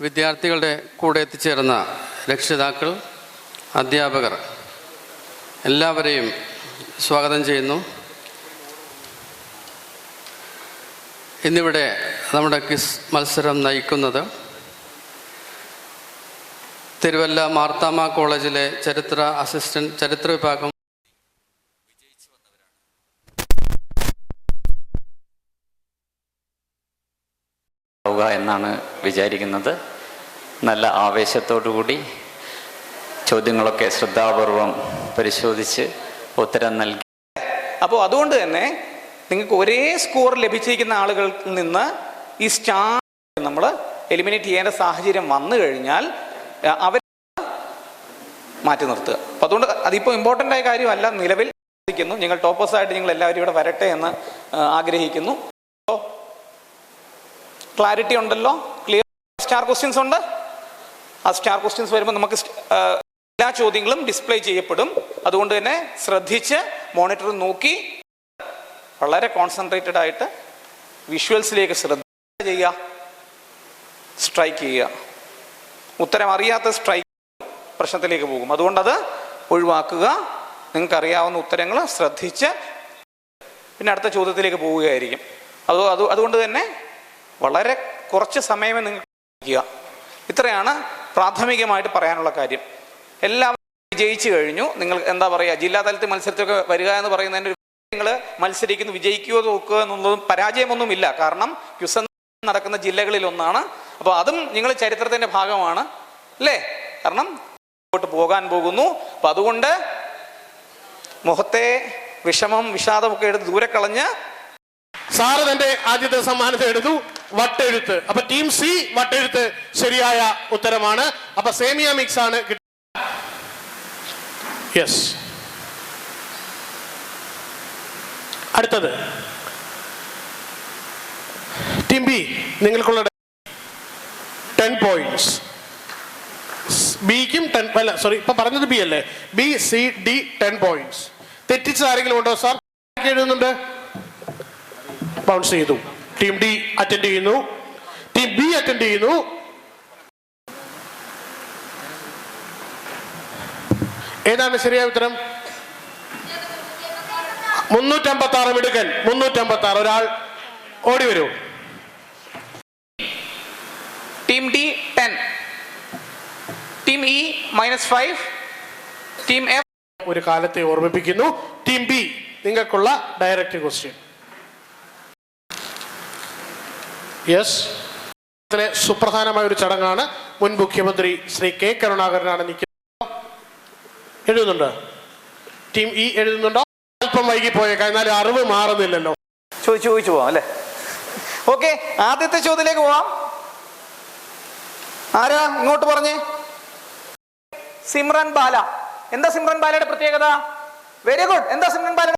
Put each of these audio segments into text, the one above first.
വിദ്യാർത്ഥികളുടെ കൂടെ എത്തിച്ചേർന്ന രക്ഷിതാക്കൾ അധ്യാപകർ എല്ലാവരെയും സ്വാഗതം ചെയ്യുന്നു. ഇന്നിവിടെ നമ്മുടെ ക്വിസ് മത്സരം നയിക്കുന്നത് തിരുവല്ല മാർത്താമ കോളേജിലെ ചരിത്ര അസിസ്റ്റന്റ് ചരിത്ര വിഭാഗം ആവുക എന്നാണ് വിചാരിക്കുന്നത്. നല്ല ആവേശത്തോടുകൂടി ചോദ്യങ്ങളൊക്കെ ശ്രദ്ധാപൂർവം പരിശോധിച്ച് ഉത്തരം നൽകി. അപ്പോൾ അതുകൊണ്ട് തന്നെ നിങ്ങൾക്ക് ഒരേ സ്കോർ ലഭിച്ചിരിക്കുന്ന ആളുകളിൽ നിന്ന് ഈ സ്റ്റാർ നമ്മൾ എലിമിനേറ്റ് ചെയ്യേണ്ട സാഹചര്യം വന്നു കഴിഞ്ഞാൽ അവർ മാറ്റി നിർത്തുക. അപ്പം അതുകൊണ്ട് അതിപ്പോൾ ഇമ്പോർട്ടന്റ് ആയ കാര്യമല്ല. നിലവിൽ നിങ്ങൾ ടോപ്പേഴ്സ് ആയിട്ട് നിങ്ങൾ എല്ലാവരും ഇവിടെ വരട്ടെ എന്ന് ആഗ്രഹിക്കുന്നു. ആഗ്രഹിക്കുന്നു ക്ലാരിറ്റി ഉണ്ടല്ലോ? ക്ലിയർ സ്റ്റാർ ക്വസ്റ്റ്യൻസ് ഉണ്ട്? ആ സ്റ്റാർ ക്വസ്റ്റ്യൻസ് വരുമ്പോൾ നമുക്ക് എല്ലാ ചോദ്യങ്ങളും ഡിസ്പ്ലേ ചെയ്യപ്പെടും. അതുകൊണ്ട് തന്നെ ശ്രദ്ധിച്ച് മോണിറ്റർ നോക്കി വളരെ കോൺസെൻട്രേറ്റഡ് ആയിട്ട് വിഷ്വൽസിലേക്ക് ശ്രദ്ധ ചെയ്യുക. സ്ട്രൈക്ക് ചെയ്യുക. ഉത്തരം അറിയാത്ത സ്ട്രൈക്ക് പ്രശ്നത്തിലേക്ക് പോകും. അതുകൊണ്ട് അത് ഒഴിവാക്കുക. നിങ്ങൾക്ക് അറിയാവുന്ന ഉത്തരങ്ങൾ ശ്രദ്ധിച്ച് പിന്നെ അടുത്ത ചോദ്യത്തിലേക്ക് പോവുകയായിരിക്കും. അത് അത് അതുകൊണ്ട് തന്നെ വളരെ കുറച്ച് സമയമേ നിങ്ങൾക്ക് ഇരിക്കുക ഇത്രയാണ് പ്രാഥമികമായിട്ട് പറയാനുള്ള കാര്യം. എല്ലാവരും വിജയിച്ചു കഴിഞ്ഞു. നിങ്ങൾ എന്താ പറയുക ജില്ലാ തലത്തിൽ മത്സരത്തിലൊക്കെ വരിക എന്ന് പറയുന്നതിന്റെ നിങ്ങൾ മത്സരിക്കുന്നു വിജയിക്കുകയോ തോക്കുക എന്നുള്ളതും പരാജയമൊന്നുമില്ല. കാരണം ക്യുസൻ നടക്കുന്ന ജില്ലകളിൽ ഒന്നാണ്. അപ്പോൾ അതും നിങ്ങൾ ചരിത്രത്തിന്റെ ഭാഗമാണ്. അല്ലേ? കാരണം മുമ്പോട്ട് പോകാൻ പോകുന്നു. അപ്പം അതുകൊണ്ട് മുഖത്തെ വിഷമം വിഷാദമൊക്കെ എടുത്ത് ദൂരെ കളഞ്ഞ് സാറ് തന്റെ ആദ്യത്തെ സമ്മാനത്തെ എടുത്തു. വട്ടെഴുത്ത്. അപ്പൊ ടീം സി വട്ടെഴുത്ത് ശരിയായ ഉത്തരമാണ്. അപ്പൊ സേമിയ മിക്സ് ആണ് യെസ് അടുത്തത്. ടീം ബി നിങ്ങൾക്കുള്ള ടെൻ പോയിന്റ്സ് ബിക്കും ടെൻ അല്ല സോറി ഇപ്പൊ പറഞ്ഞത് ബി അല്ലേ? B C D ten points തെറ്റിച്ചത് ആരെങ്കിലും ഉണ്ടോ സാർ എഴുതുന്നുണ്ട്? ബൗൺസ് ചെയ്തു. ടീം ഡി അറ്റൻഡ് ചെയ്യുന്നു. ടീം ബി അറ്റൻഡ് ചെയ്യുന്നു. ഏതാണ് ശരിയായ ഉത്തരം? മുന്നൂറ്റമ്പത്തി ആറ് മിടുക്കൻ. മുന്നൂറ്റമ്പത്തി ആറ് ഒരാൾ ഓടി വരൂ. Team D ten. Team E minus five. Team F. ഒരു കാലത്തെ ഓർമ്മിപ്പിക്കുന്നു. ടീം ബി നിങ്ങൾക്കുള്ള ഡയറക്റ്റ് ക്വസ്റ്റ്യൻ. യെസ് സുപ്രധാനമായ ഒരു ചടങ്ങാണ് മുൻ മുഖ്യമന്ത്രി ശ്രീ കെ കരുണാകരനാണ് നിൽക്കുന്നത്. എഴുതുന്നുണ്ട്. ടീം ഇ എഴുതുന്നുണ്ടോ? അല്പം വൈകി എന്നാലും അറിവ് മാറുന്നില്ലല്ലോ. ചോദിച്ചു ചോദിച്ചു പോവാം അല്ലേ? ഓക്കെ ആദ്യത്തെ ചോദ്യത്തിലേക്ക് പോവാം. ആരാ ഇങ്ങോട്ട് പറഞ്ഞേ? സിമ്രൻ ബാല. എന്താ സിമ്രൻ ബാലയുടെ പ്രത്യേകത? വെരി ഗുഡ് എന്താ സിമ്രൻ ബാല?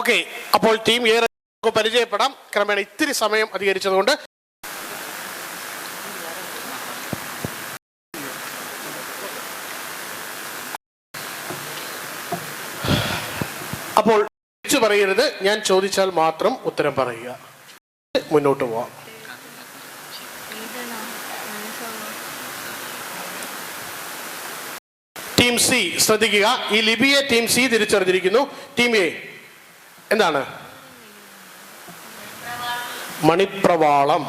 ഓക്കെ അപ്പോൾ ടീം ഏറെ നമുക്ക് പരിചയപ്പെടാം. ക്രമേണ ഇത്തിരി സമയം അധികരിച്ചതുകൊണ്ട്. അപ്പോൾ തിരിച്ചു പറയരുത്. ഞാൻ ചോദിച്ചാൽ മാത്രം ഉത്തരം പറയുക. മുന്നോട്ട് പോവാം. ടീം സി ശ്രദ്ധിക്കുക. ഈ ലിപിയെ ടീം സി തിരിച്ചറിഞ്ഞിരിക്കുന്നു. ടീം എ എന്താണ്? மணிப்பிரவாளம்.